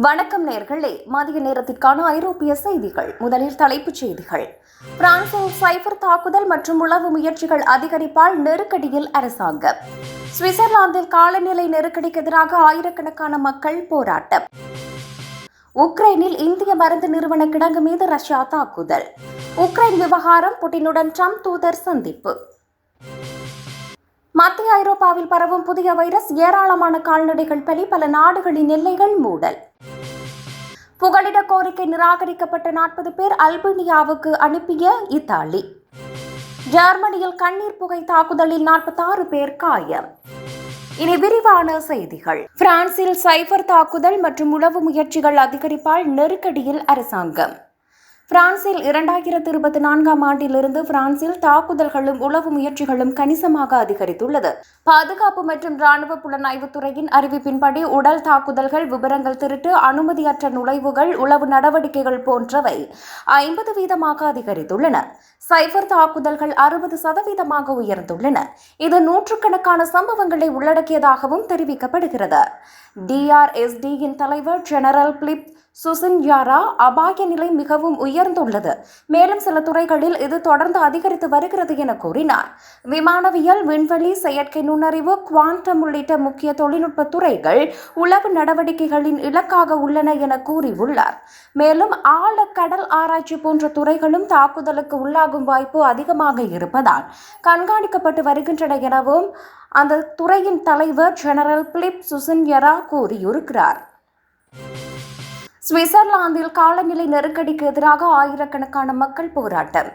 வணக்கம் நேர்களே. மதிய நேரத்திற்கான ஐரோப்பிய செய்திகள். முதலில் தலைப்புச் செய்திகள். பிரான்சில் சைபர் தாக்குதல் மற்றும் உளவு முயற்சிகள் அதிகரிப்பால் நெருக்கடியில் அரசாங்கம். சுவிட்சர்லாந்தில் காலநிலை நெருக்கடிக்கு எதிராக ஆயிரக்கணக்கான மக்கள் போராட்டம். உக்ரைனில் இந்திய மருந்து நிறுவன கிடங்கு மீது ரஷ்யா தாக்குதல். உக்ரைன் விவகாரம் புட்டினுடன் ட்ரம்ப் தூதர் சந்திப்பு. மத்திய ஐரோப்பாவில் பரவும் புதிய வைரஸ் ஏராளமான கால்நடைகள் பலி பல நாடுகளின் எல்லைகள் மூடல். புகலிட கோரிக்கை நிராகரிக்கப்பட்ட நாற்பது பேர் அல்பேனியாவுக்கு அனுப்பிய இத்தாலி. ஜெர்மனியில் கண்ணீர் புகை தாக்குதலில் நாற்பத்தாறு பேர் காயம். இனி விரிவான செய்திகள். பிரான்சில் சைபர் தாக்குதல் மற்றும் உளவு முயற்சிகள் அதிகரிப்பால் நெருக்கடியில் அரசாங்கம். பிரான்சில் இரண்டாயிரத்து இருபத்தி நான்காம் ஆண்டிலிருந்து பிரான்சில் தாக்குதல்களும் உளவு முயற்சிகளும் கணிசமாக அதிகரித்துள்ளது. பாதுகாப்பு மற்றும் ராணுவ புலனாய்வுத் துறையின் அறிவிப்பின்படி உடல் தாக்குதல்கள் விவரங்கள் திருட்டு அனுமதியற்ற நுழைவுகள் உளவு நடவடிக்கைகள் போன்றவை ஐம்பது வீதமாக அதிகரித்துள்ளன. சைபர் தாக்குதல்கள் அறுபது சதவீதமாக உயர்ந்துள்ளன. இது நூற்றுக்கணக்கான சம்பவங்களை உள்ளடக்கியதாகவும் தெரிவிக்கப்படுகிறது. டிஆர்எஸ்டியின் தலைவர் ஜெனரல் பிலிப் சுசின் யாரா அபாய நிலை மிகவும் உயர்ந்துள்ளது. மேலும் சில துறைகளில் இது தொடர்ந்து அதிகரித்து வருகிறது என கூறினார். விமானவியல் விண்வெளி செயற்கை நுண்ணறிவு குவாண்டம் உள்ளிட்ட முக்கிய தொழில்நுட்ப துறைகள் உளவு நடவடிக்கைகளின் இலக்காக உள்ளன என கூறியுள்ளார். மேலும் ஆழக்கடல் ஆராய்ச்சி போன்ற துறைகளும் தாக்குதலுக்கு உள்ளாகும் வாய்ப்பு அதிகமாக இருப்பதால் கண்காணிக்கப்பட்டு வருகின்றன எனவும் அந்த துறையின் தலைவர் ஜெனரல் பிலிப் சுசின்யரா கூறியிருக்கிறார். சுவிட்சர்லாந்தில் காலநிலை நெருக்கடிக்கு எதிராக ஆயிரக்கணக்கான மக்கள் போராட்டம்.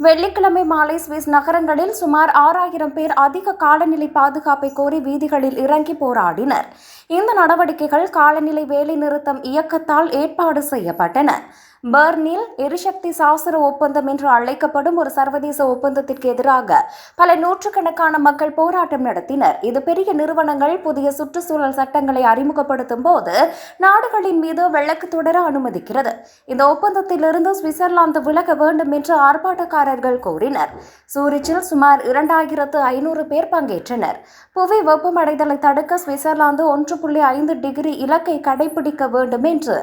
வெள்ளிக்கிழமை மாலை சுவிஸ் நகரங்களில் சுமார் ஆறாயிரம் பேர் அதிக காலநிலை பாதுகாப்பை கோரி வீதிகளில் இறங்கி போராடினர். இந்த நடவடிக்கைகள் காலநிலை வேலைநிறுத்தம் இயக்கத்தால் ஏற்பாடு செய்யப்பட்டன. பர்னில் எரிசக்தி சாசன ஒப்பந்தம் என்று அழைக்கப்படும் ஒரு சர்வதேச ஒப்பந்தத்திற்கு எதிராக பல நூற்றுக்கணக்கான மக்கள் போராட்டம் நடத்தினர். இது பெரிய நிறுவனங்கள் புதிய சுற்றுச்சூழல் சட்டங்களை அறிமுகப்படுத்தும் போது நாடுகளின் மீது விளக்கு தொடர அனுமதிக்கிறது. இந்த ஒப்பந்தத்திலிருந்து சுவிட்சர்லாந்து விலக வேண்டும் என்று ஆர்ப்பாட்டக்காரர்கள் கோரினர். சூரிச்சில் சுமார் இரண்டாயிரத்து ஐநூறு பேர் பங்கேற்றனர். புவி வெப்பமடைதலை தடுக்க சுவிட்சர்லாந்து ஒன்று புள்ளி ஐந்து டிகிரி இலக்கை கடைபிடிக்க வேண்டும் என்று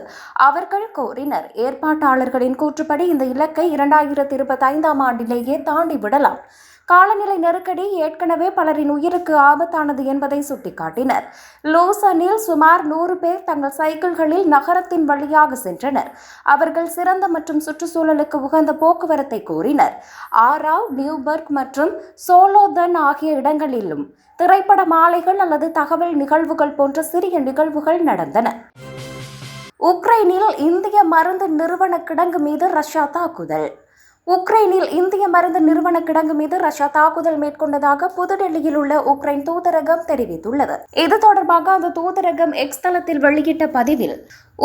அவர்கள் கோரினர். மாநாட்டாளர்களின் கூற்றுப்படி இந்த இலக்கை இரண்டாயிரத்தி இருபத்தி ஐந்தாம் ஆண்டிலேயே தாண்டி விடலாம். காலநிலை நெருக்கடி ஏற்கனவே பலரின் உயிருக்கு ஆபத்தானது என்பதை சுட்டிக்காட்டினர். லூசனில் சுமார் நூறு பேர் தங்கள் சைக்கிள்களில் நகரத்தின் வழியாக சென்றனர். அவர்கள் சிறந்த மற்றும் சுற்றுச்சூழலுக்கு உகந்த போக்குவரத்தை கோரினர் ஆராவ் நியூபர்க் மற்றும் சோலோதன் ஆகிய இடங்களிலும் திரைப்பட மாலைகள் அல்லது தகவல் நிகழ்வுகள் போன்ற சிறிய நிகழ்வுகள் நடந்தன. உக்ரைனில் இந்திய மருந்து நிறுவன கிடங்கு மீது ரஷ்யா தாக்குதல். உக்ரைனில் இந்திய மருந்து நிறுவன கிடங்கு மீது ரஷ்யா தாக்குதல் மேற்கொண்டதாக புதுடெல்லியில் உள்ள உக்ரைன் தூதரகம் தெரிவித்துள்ளது. இது தொடர்பாக அந்த தூதரகம் எக்ஸ் தளத்தில் வெளியிட்ட பதிவில்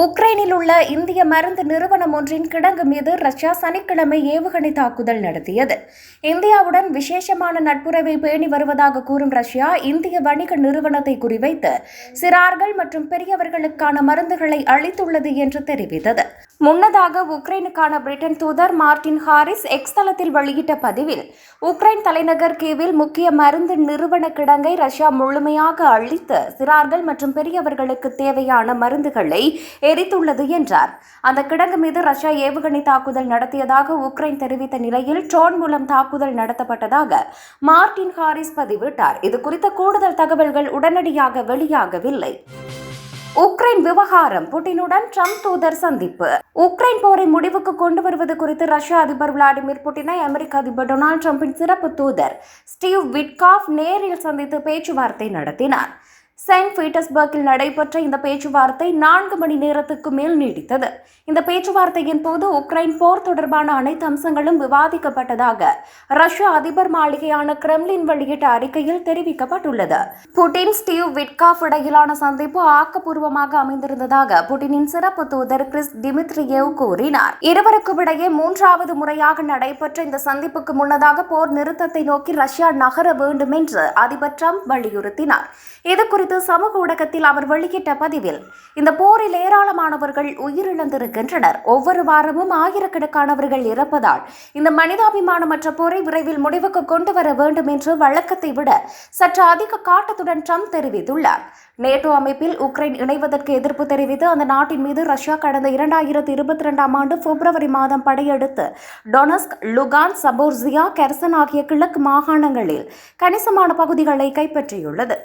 உக்ரைனில் உள்ள இந்திய மருந்து நிறுவனம் ஒன்றின் கிடங்கு மீது ரஷ்யா சனிக்கிழமை ஏவுகணை தாக்குதல் நடத்தியது. இந்தியாவுடன் விசேஷமான நட்புறவை பேணி வருவதாக கூறும் ரஷ்யா இந்திய வணிக நிறுவனத்தை குறிவைத்து சிறார்கள் மற்றும் பெரியவர்களுக்கான மருந்துகளை அளித்துள்ளது என்று தெரிவித்தது. முன்னதாக உக்ரைனுக்கான பிரிட்டன் தூதர் மார்டின் ஹாரிஸ் எக்ஸ் தளத்தில் வெளியிட்ட பதிவில் உக்ரைன் தலைநகர் கீவில் முக்கிய மருந்து நிறுவன கிடங்கை ரஷ்யா முழுமையாக அழித்து சிறார்கள் மற்றும் பெரியவர்களுக்கு தேவையான மருந்துகளை எரித்துள்ளது என்றார். அந்த கிடங்கு மீது ரஷ்யா ஏவுகணை தாக்குதல் நடத்தியதாக உக்ரைன் தெரிவித்த நிலையில் ட்ரோன் மூலம் தாக்குதல் நடத்தப்பட்டதாக மார்டின் ஹாரிஸ் பதிவிட்டார். இது குறித்த கூடுதல் தகவல்கள் உடனடியாக வெளியாகவில்லை. உக்ரைன் விவகாரம் புட்டினுடன் ட்ரம்ப் தூதர் சந்திப்பு. உக்ரைன் போரை முடிவுக்கு கொண்டு வருவது குறித்து ரஷ்ய அதிபர் விளாடிமிர் புட்டினை அமெரிக்க அதிபர் டொனால்டு டிரம்பின் சிறப்பு தூதர் ஸ்டீவ் விட்காஃப் நேரில் சந்தித்து பேச்சுவார்த்தை நடத்தினார். செயின்ட் பீட்டர்ஸ்பர்க்கில் நடைபெற்ற இந்த பேச்சுவார்த்தை நான்கு மணி நேரத்துக்கு மேல் நீடித்தது. இந்த பேச்சுவார்த்தையின் போது உக்ரைன் போர் தொடர்பான அனைத்து அம்சங்களும் விவாதிக்கப்பட்டதாக ரஷ்ய அதிபர் மாளிகையான கிரெம்லின் வெளியிட்ட அறிக்கையில் தெரிவிக்கப்பட்டுள்ளது. புட்டின் ஸ்டீவ் விட்காஃப் இடையிலான சந்திப்பு ஆக்கப்பூர்வமாக அமைந்திருந்ததாக புட்டினின் சிறப்பு தூதர் கிறிஸ் டிமித்ரியேவ் கூறினார். இருவருக்கும் இடையே மூன்றாவது முறையாக நடைபெற்ற இந்த சந்திப்புக்கு முன்னதாக போர் நிறுத்தத்தை நோக்கி ரஷ்யா நகர வேண்டும் என்று அதிபர் ட்ரம்ப் வலியுறுத்தினார். இது குறித்து சமூக ஊடகத்தில் அவர் வெளியிட்ட பதிவில் இந்த போரில் ஏராளமானவர்கள் உயிரிழந்திருக்கின்றனர் ஒவ்வொரு வாரமும் ஆயிரக்கணக்கானவர்கள் இறப்பதால் இந்த மனிதாபிமானமற்ற போரை விரைவில் முடிவுக்கு கொண்டு வர வேண்டும் என்று வழக்கத்தை விட சற்று அதிக காட்டத்துடன் ட்ரம்ப் தெரிவித்துள்ளார். நேட்டோ அமைப்பில் உக்ரைன் இணைவதற்கு எதிர்ப்பு தெரிவித்து அந்த நாட்டின் மீது ரஷ்யா கடந்த இரண்டாயிரத்தி இருபத்தி இரண்டாம் ஆண்டு பிப்ரவரி மாதம் படையெடுத்து டொனஸ்க் லுகான் சபோர்சியா கெர்சன் ஆகிய கிழக்கு மாகாணங்களில் கணிசமான பகுதிகளை கைப்பற்றியுள்ளது.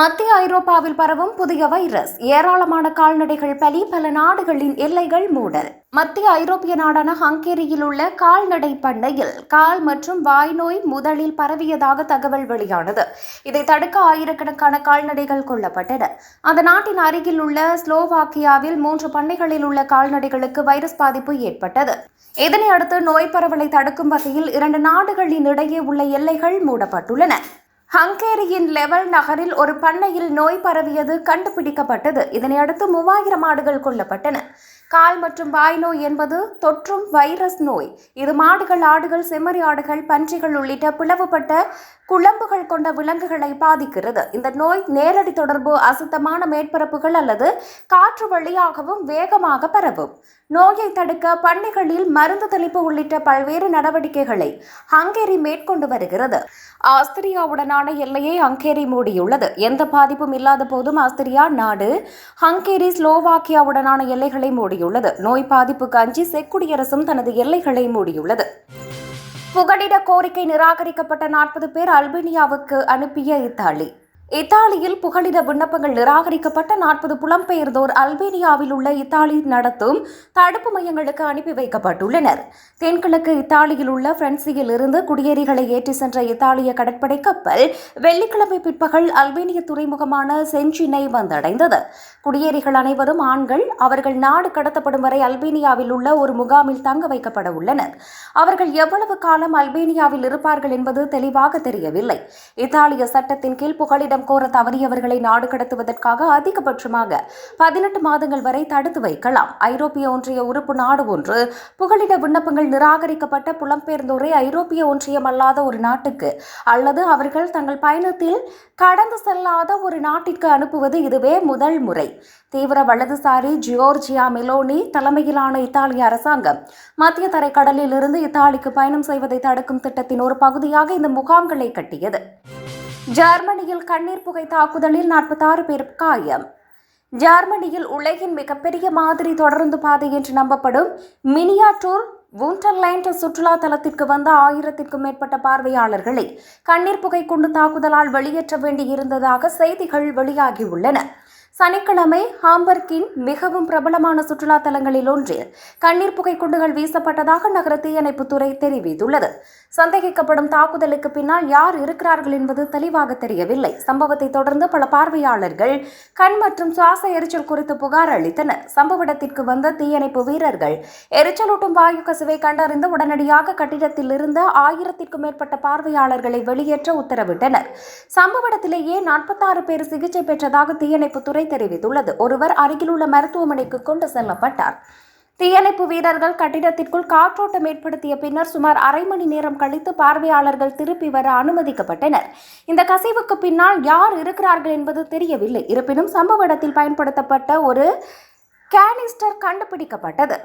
மத்திய ஐரோப்பாவில் பரவும் புதிய வைரஸ். ஏராளமான கால்நடைகள் பலி பல நாடுகளின் எல்லைகள் மூடல். மத்திய ஐரோப்பிய நாடான ஹங்கேரியில் உள்ள கால்நடை பண்ணையில் கால் மற்றும் வாய் நோய் முதலில் பரவியதாக தகவல் வெளியானது. இதை தடுக்க ஆயிரக்கணக்கான கால்நடைகள் கொல்லப்பட்டன. அந்த நாட்டின் அருகில் உள்ள ஸ்லோவாக்கியாவில் மூன்று பண்ணைகளில் உள்ள கால்நடைகளுக்கு வைரஸ் பாதிப்பு ஏற்பட்டது. இதனை அடுத்து நோய் பரவலை தடுக்கும் வகையில் இரண்டு நாடுகளின் இடையே உள்ள எல்லைகள் மூடப்பட்டுள்ளன. ஹங்கேரியின் லெவல் நகரில் ஒரு பண்ணையில் நோய் பரவியது கண்டுபிடிக்கப்பட்டது. இதனையடுத்து மூவாயிரம் ஆடுகள் கொல்லப்பட்டன. கால் மற்றும் வாய் நோய் என்பது தொற்றும் வைரஸ் நோய். இது மாடுகள் ஆடுகள் செம்மறி ஆடுகள் பன்றிகள் உள்ளிட்ட பிளவுபட்ட குழம்புகள் கொண்ட விலங்குகளை பாதிக்கிறது. இந்த நோய் நேரடி தொடர்பு அசுத்தமான மேற்பரப்புகள் அல்லது காற்று வழியாகவும் வேகமாக பரவும். நோயை தடுக்க பண்ணைகளில் மருந்து தெளிப்பு உள்ளிட்ட பல்வேறு நடவடிக்கைகளை ஹங்கேரி மேற்கொண்டு வருகிறது. ஆஸ்திரியாவுடனான எல்லையை ஹங்கேரி மூடியுள்ளது. எந்த பாதிப்பும் இல்லாத போதும் ஆஸ்திரியா நாடு ஹங்கேரி ஸ்லோவாக்கியாவுடனான எல்லைகளை மூடியுள்ளது. நோய் பாதிப்புக்கு அஞ்சி செக்குடியரசும் தனது எல்லைகளை மூடியுள்ளது. புகலிட கோரிக்கை நிராகரிக்கப்பட்ட நாற்பது பேர் அல்பேனியாவுக்கு அனுப்பிய இத்தாலி. இத்தாலியில் புகலிட விண்ணப்பங்கள் நிராகரிக்கப்பட்ட நாற்பது புலம்பெயர்ந்தோர் அல்பேனியாவில் உள்ள இத்தாலி நடத்தும் தடுப்பு மையங்களுக்கு அனுப்பி வைக்கப்பட்டுள்ளனர். தென்கிழக்கு இத்தாலியில் உள்ள பிரென்சியில் இருந்து குடியேறிகளை ஏற்றி சென்ற இத்தாலிய கடற்படை கப்பல் வெள்ளிக்கிழமை பிற்பகல் அல்பேனிய துறைமுகமான செஞ்சினை வந்தடைந்தது. குடியேறிகள் அனைவரும் ஆண்கள் அவர்கள் நாடு கடத்தப்படும் வரை அல்பேனியாவில் உள்ள ஒரு முகாமில் தங்க வைக்கப்பட உள்ளனர். அவர்கள் எவ்வளவு காலம் அல்பேனியாவில் இருப்பார்கள் என்பது தெளிவாக தெரியவில்லை. இத்தாலிய சட்டத்தின் கீழ் புகலிடம் கோர தவறியவர்களை நாடு கடத்துவதற்காக அதிகபட்சமாக பதினெட்டு மாதங்கள் வரை தடுத்து வைக்கலாம். ஐரோப்பிய ஒன்றிய உறுப்பு நாடு ஒன்று. புகலிட விண்ணப்பங்கள் நிராகரிக்கப்பட்ட புலம்பெயர்ந்தோரை ஐரோப்பிய ஒன்றியம் அல்லாத ஒரு நாட்டுக்கு அல்லது அவர்கள் தங்கள் பயணத்தில் கடந்து செல்லாத ஒரு நாட்டிற்கு அனுப்புவது இதுவே முதல் முறை. தீவிர வலதுசாரி ஜியோர்ஜியா மெலோனி தலைமையிலான இத்தாலிய அரசாங்கம் மத்திய தரைக்கடலில் இருந்து இத்தாலிக்கு பயணம் செய்வதை தடுக்கும் திட்டத்தின் ஒரு பகுதியாக இந்த முகாம்களை கட்டியது. ஜெர்மனியில் கண்ணீர் புகை தாக்குதலில் நாற்பத்தாறு பேர் காயம். ஜெர்மனியில் உலகின் மிகப்பெரிய மாதிரி தொடர்ந்து பாதை என்று நம்பப்படும் மினியாட்டூர் வூண்டர்லைண்ட் சுற்றுலா தலத்திற்கு வந்த ஆயிரத்திற்கும் மேற்பட்ட பார்வையாளர்களை கண்ணீர் புகை கொண்டு தாக்குதலால் வெளியேற்ற வேண்டியிருந்ததாக செய்திகள் வெளியாகியுள்ளன. சனிக்கிழமை ஹாம்பர்கின் மிகவும் பிரபலமான சுற்றுலா தலங்களில் ஒன்றில் கண்ணீர் புகை குண்டுகள் வீசப்பட்டதாக நகர தீயணைப்புத்துறை தெரிவித்துள்ளது. சந்தேகிக்கப்படும் தாக்குதலுக்கு பின்னால் யார் இருக்கிறார்கள் என்பது தெளிவாக தெரியவில்லை. சம்பவத்தை தொடர்ந்து பல பார்வையாளர்கள் கண் மற்றும் சுவாச எரிச்சல் குறித்து புகார் அளித்தனர். சம்பவ இடத்திற்கு வந்த தீயணைப்பு வீரர்கள் எரிச்சலூட்டும் வாயு கசிவை கண்டறிந்து உடனடியாக கட்டிடத்தில் இருந்த ஆயிரத்திற்கும் மேற்பட்ட பார்வையாளர்களை வெளியேற்ற உத்தரவிட்டனர். சம்பவ இடத்திலேயே நாற்பத்தாறு பேர் சிகிச்சை பெற்றதாக தீயணைப்புத்துறை தெரிவித்துள்ளது. ஒருவர் அருகிலுள்ள மருத்துவமனைக்கு கொண்டு செல்லப்பட்டார். தீயணைப்பு வீரர்கள் கட்டிடத்திற்குள் காற்றோட்டம் ஏற்படுத்திய பின்னர் சுமார் அரை மணி நேரம் கழித்து பார்வையாளர்கள் திருப்பி வர அனுமதிக்கப்பட்டனர். இந்த கசிவுக்கு பின்னால் யார் இருக்கிறார்கள் என்பது தெரியவில்லை. இருப்பினும் சம்பவ இடத்தில் பயன்படுத்தப்பட்ட ஒரு கேனிஸ்டர் கண்டுபிடிக்கப்பட்டது.